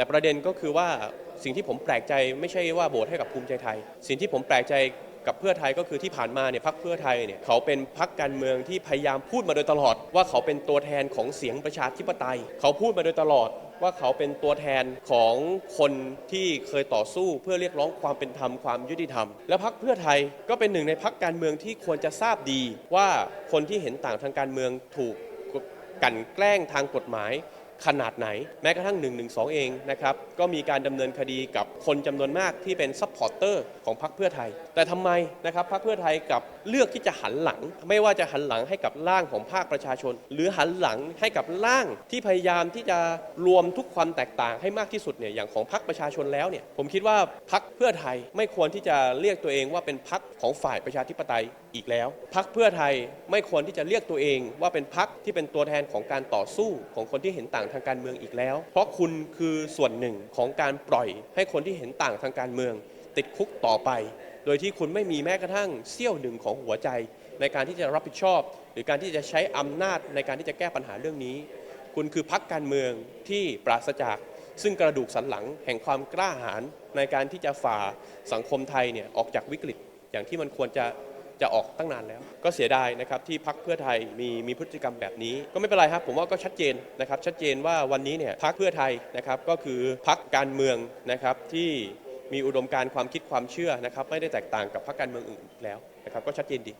แต่ประเด็นก็คือว่าสิ่งที่ผมแปลกใจไม่ใช่ว่าโหวตให้กับภูมิใจไทย สิ่งที่ผมแปลกใจกับเพื่อไทยก็คือที่ผ่านมาเนี่ยพรรคเพื่อไทยเนี่ยเขาเป็นพรรคการเมืองที่พยายามพูดมาโดยตลอด ว่าเขาเป็นตัวแทนของเสียงประชาธิปไตย เขาพูดมาโดยตลอดว่าเขาเป็นตัวแทนของคนที่เคยต่อสู้เพื่อเรียกร้องความเป็นธรรมความยุติธรรม และพรรคเพื่อไทยก็เป็นหนึ่งในพรรคการเมืองที่ควรจะทราบดีว่าคนที่เห็นต่างทางการเมืองถูกกันแกล้งทางกฎหมาย ขนาดไหน แม้กระทั่ง 1 1 2 เองนะครับก็มีการดำเนินคดีกับคนจำนวนมากที่เป็นซัพพอร์เตอร์ของพรรคเพื่อไทย แต่ทำไมนะครับพรรคเพื่อไทยกับเลือกที่จะหันหลัง ไม่ว่าจะหันหลังให้กับร่างของภาคประชาชน หรือหันหลังให้กับร่างที่พยายามที่จะรวมทุกความแตกต่างให้มากที่สุดเนี่ยอย่างของพรรคประชาชนแล้วเนี่ยผมคิดว่าพรรคเพื่อไทยไม่ควรที่จะเรียกตัวเองว่าเป็นพรรคของฝ่ายประชาธิปไตยอีกแล้วพรรคเพื่อไทยไม่ควรที่จะเรียกตัวเองว่าเป็นพรรคที่เป็นตัวแทนของการต่อสู้ของคนที่เห็นต่างทางการเมืองอีกแล้ว เพราะคุณคือส่วนหนึ่งของการปล่อยให้คนที่เห็นต่างทางการเมือง ติดคุกต่อไป โดยที่คุณไม่มีแม้กระทั่งเสี้ยวหนึ่งของหัวใจ ในการที่จะรับผิดชอบ หรือการที่จะใช้อำนาจในการที่จะแก้ปัญหาเรื่องนี้ คุณคือพรรคการเมืองที่ปราศจาก ซึ่งกระดูกสันหลังแห่งความกล้าหาญในการที่จะฝ่าสังคมไทยเนี่ยออกจากวิกฤตอย่างที่มันควรจะ จะออกตั้งนานแล้ว ก็เสียดายนะครับที่พักเพื่อไทยมีมีพฤติกรรมแบบนี้ ก็ไม่เป็นไรครับผมว่าก็ชัดเจนนะครับชัดเจนว่าวันนี้เนี่ยพักเพื่อไทยนะครับก็คือพักการเมืองนะครับที่มีอุดมการณ์ความคิดความเชื่อนะครับไม่ได้แตกต่างกับพักการเมืองอื่นแล้วนะครับก็ชัดเจนดี